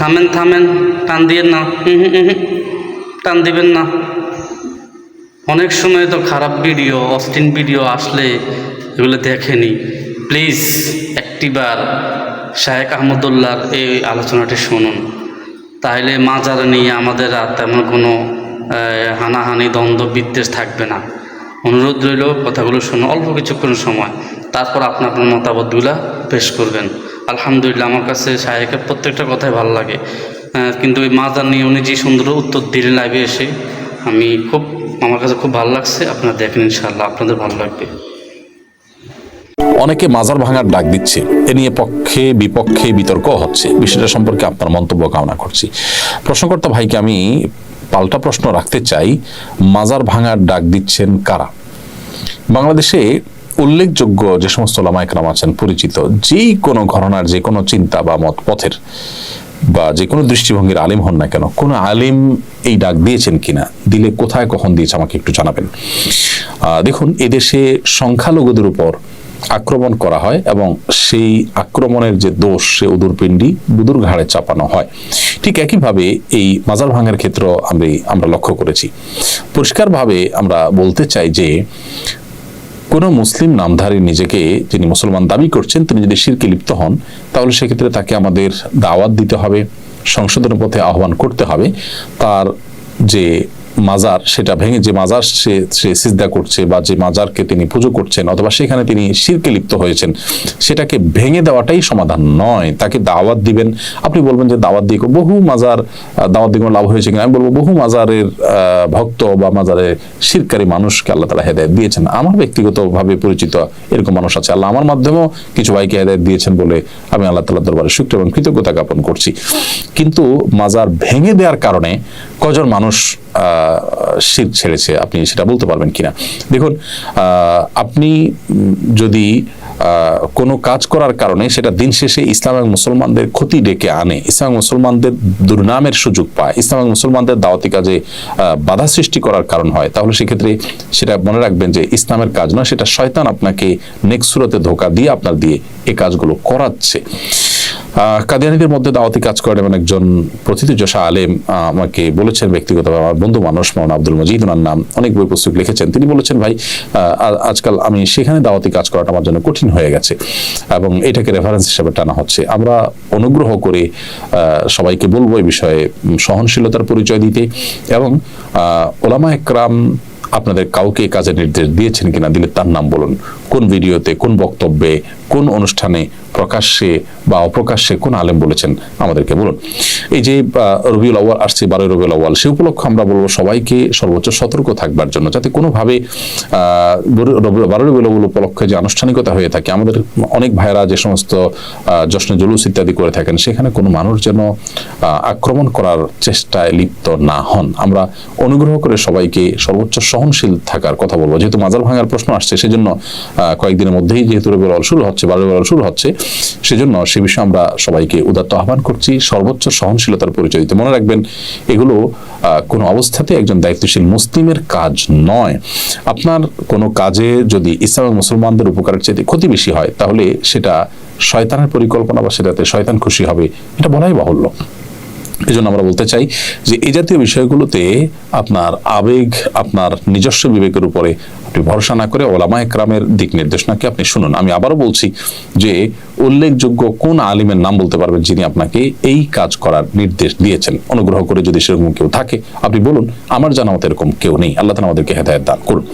থামেন থামেন, টান দিয়েন না। টান দিবেন না। অনেক সময় তো খারাপ ভিডিও অস্টিন ভিডিও আসলে এগুলো দেখেনি। প্লিজ, একটিবার শায়েক আহমদুল্লাহর এই আলোচনাটি শুনুন। তাহলে মাজার নিয়ে আমাদের আর তেমন কোনো হানাহানি, দ্বন্দ্ব, বিদ্বেষ থাকবে না। অনুরোধ রইল কথাগুলো শুনুন, অল্প কিছুক্ষণ সময়। তারপর আপনি আপনার মতামতগুলো পেশ করবেন। আলহামদুলিল্লাহ, আমার কাছে শায়েকের প্রত্যেকটা কথাই ভালো লাগে। কিন্তু ওই মাজার নিয়ে উনি যে সুন্দর উত্তর দিলেন লাইভে এসে, আমি খুব, আমার কাছে খুব ভালো লাগছে। আপনারা দেখেন ইনশাল্লাহ আপনাদের ভালো লাগবে। অনেকে মাজার ভাঙার ডাক দিচ্ছে, এ নিয়ে পক্ষে, বিপক্ষে বিতর্ক হচ্ছে। বিষয়টা সম্পর্কে আপনার মন্তব্য কামনা করছি। প্রশ্নকর্তা ভাইকে আমি পাল্টা প্রশ্ন রাখতে চাই, মাজার ভাঙার ডাক দিচ্ছেন কারা? বাংলাদেশে উল্লেখযোগ্য যে সমস্ত লামায়করাম আছেন, পরিচিত যেই কোনো ঘটনার, যে কোনো চিন্তা বা মত পথের বা যে কোনো দৃষ্টিভঙ্গির আলিম হন না কেন, কোনো আলিম এই ডাক দিয়েছেন কিনা, দিলে কোথায় কখন দিয়েছে আমাকে একটু জানাবেন। দেখুন, এদেশে সংখ্যালঘুদের উপর আক্রমণ করা হয় এবং সেই আক্রমণের যে দোষ, সে উদুরপিণ্ডি বুদুর ঘাড়ে চাপানো হয়। ঠিক একইভাবে এই মাজার ভাঙার ক্ষেত্র আমি, আমরা লক্ষ্য করেছি। পরিষ্কারভাবে আমরা বলতে চাই যে কোনো মুসলিম নামধারী নিজেকে যিনি মুসলমান দাবি করছেন, তিনি যদি শিরকে লিপ্ত হন, তাহলে সেক্ষেত্রে তাকে আমাদের দাওয়াত দিতে হবে, সংশোধনের পথে আহ্বান করতে হবে। তার যে মাজার, সেটা ভেঙে যে মাজার সে সে সিজদা করছে বা যে মাজারকে তিনি পুজো করছেন অথবা সেখানে তিনি শিরকে লিপ্ত হয়েছেন, সেটাকে ভেঙে দেওয়াটাই সমাধান নয়। তাকে দাওয়াত দিবেন। আপনি বলবেন যে দাওয়াত দিয়ে বহু মাজার দাওয়াত দিয়ে লাভ হয়েছে কিনা? আমি বলব বহু মাজারের ভক্ত বা মাজারের শিরকারী মানুষকে আল্লাহ তালা হেদায়ত দিয়েছেন। আমার ব্যক্তিগতভাবে পরিচিত এরকম মানুষ আছে। আল্লাহ আমার মাধ্যমেও কিছু ভাইকে হেদায়ত দিয়েছেন বলে আমি আল্লাহ তালা দরবারে শুক্র এবং কৃতজ্ঞতা জ্ঞাপন করছি। কিন্তু মাজার ভেঙে দেওয়ার কারণে কজন মানুষ শির ছেড়েছে, আপনি সেটা বলতে পারবেন কিনা। দেখুন আপনি যদি কোনো কাজ করার কারণে সেটা দিন শেষে ইসলাম এবং মুসলমানদের ক্ষতি ডেকে আনে, ইসলাম মুসলমানদের দুর্নামের সুযোগ পায়, ইসলাম এবং মুসলমানদের দাওয়াতি কাজে বাধা সৃষ্টি করার কারণ হয়, তাহলে সেক্ষেত্রে সেটা মনে রাখবেন যে ইসলামের কাজ নয়, সেটা শয়তান আপনাকে নেক্সুরতে ধোকা দিয়ে আপনার দিয়ে এ কাজগুলো করাচ্ছে। কাদিয়ানীদের মধ্যে দাওয়াতি কাজ করেন এমন একজন প্রথিতযশা আলেম আমাকে বলেছেন ব্যক্তিগতভাবে, আমার বন্ধু মানুষ, মৌলানা আব্দুল মজিদ, ওনার নাম, অনেক বই পুস্তক লিখেছেন। তিনি বলেছেন, ভাই আজকাল আমি সেখানে দাওয়াতি কাজ করাটা আমার জন্য কঠিন হয়ে গেছে এবং এটাকে রেফারেন্স হিসেবে টানা হচ্ছে। আমরা অনুগ্রহ করে সবাইকে বলব এই বিষয়ে সহনশীলতার পরিচয় দিতে এবং ওলামা একরাম আপনাদের কাউকে কাজের নির্দেশ দিয়েছেন কিনা দিলে তার নাম বলুন। কোন ভিডিওতে কোন বক্তব্যে কোন অনুষ্ঠানে প্রকাশ্যে বা অপ্রকাশ্যে কোন আলেম বলেছেন আমাদেরকে বলুন। এই যে রবিউল আউয়াল আসছে বারোই রবিউল আউয়াল সে উপলক্ষে আমরা বলব সবাইকে সর্বোচ্চ সতর্ক থাকবার জন্য যাতে কোনোভাবে বারোই রবিউল আউয়াল উপলক্ষে যে আনুষ্ঠানিকতা হয়ে থাকে আমাদের অনেক ভাইরা যে সমস্ত আহ, জুলুস ইত্যাদি করে থাকেন সেখানে কোনো মানুষ যেন আক্রমণ করার চেষ্টায় লিপ্ত না হন। আমরা অনুগ্রহ করে সবাইকে সর্বোচ্চ সহনশীল থাকার কথা বলব। যেহেতু মাজার ভাঙার প্রশ্ন আসছে, সেজন্য কয়েকদিনের মধ্যেই যেহেতু আউয়াল শুরু হচ্ছে বারোই রবিউল শুরু হচ্ছে, সেজন্য সে বিষয়ে আমরা সবাইকে উদাত্ত আহ্বান করছি। সর্বোচ্চ সহনশীলতার পরিচয় দিতে মনে রাখবেন, এগুলো কোনো অবস্থাতে একজন দায়িত্বশীল মুসলিমের কাজ নয়। আপনার কোনো কাজে যদি ইসলাম মুসলমানদের উপকারের চেয়ে ক্ষতি বেশি হয়, তাহলে সেটা শয়তানের পরিকল্পনা বা সেটাতে শয়তান খুশি হবে, এটা বলাই বাহুল্য। এই জন্য আমরা বলতে চাই যে এই জাতীয় বিষয়গুলোতে আপনার আবেগ, আপনার নিজস্ব বিবেকের উপরে আপনি ভরসা না করে ওলামা একরামের দিক নির্দেশনাকে আপনি শুনুন? আমি আবারও বলছি যে উল্লেখযোগ্য কোন আলিমের নাম বলতে পারবেন যিনি আপনাকে এই কাজ করার নির্দেশ দিয়েছেন। অনুগ্রহ করে যদি সেরকম কেউ থাকে, আপনি বলুন, আমার জানা মতো এরকম কেউ নেই। আল্লাহ তালা আমাদেরকে হেদায়ত দান করুন।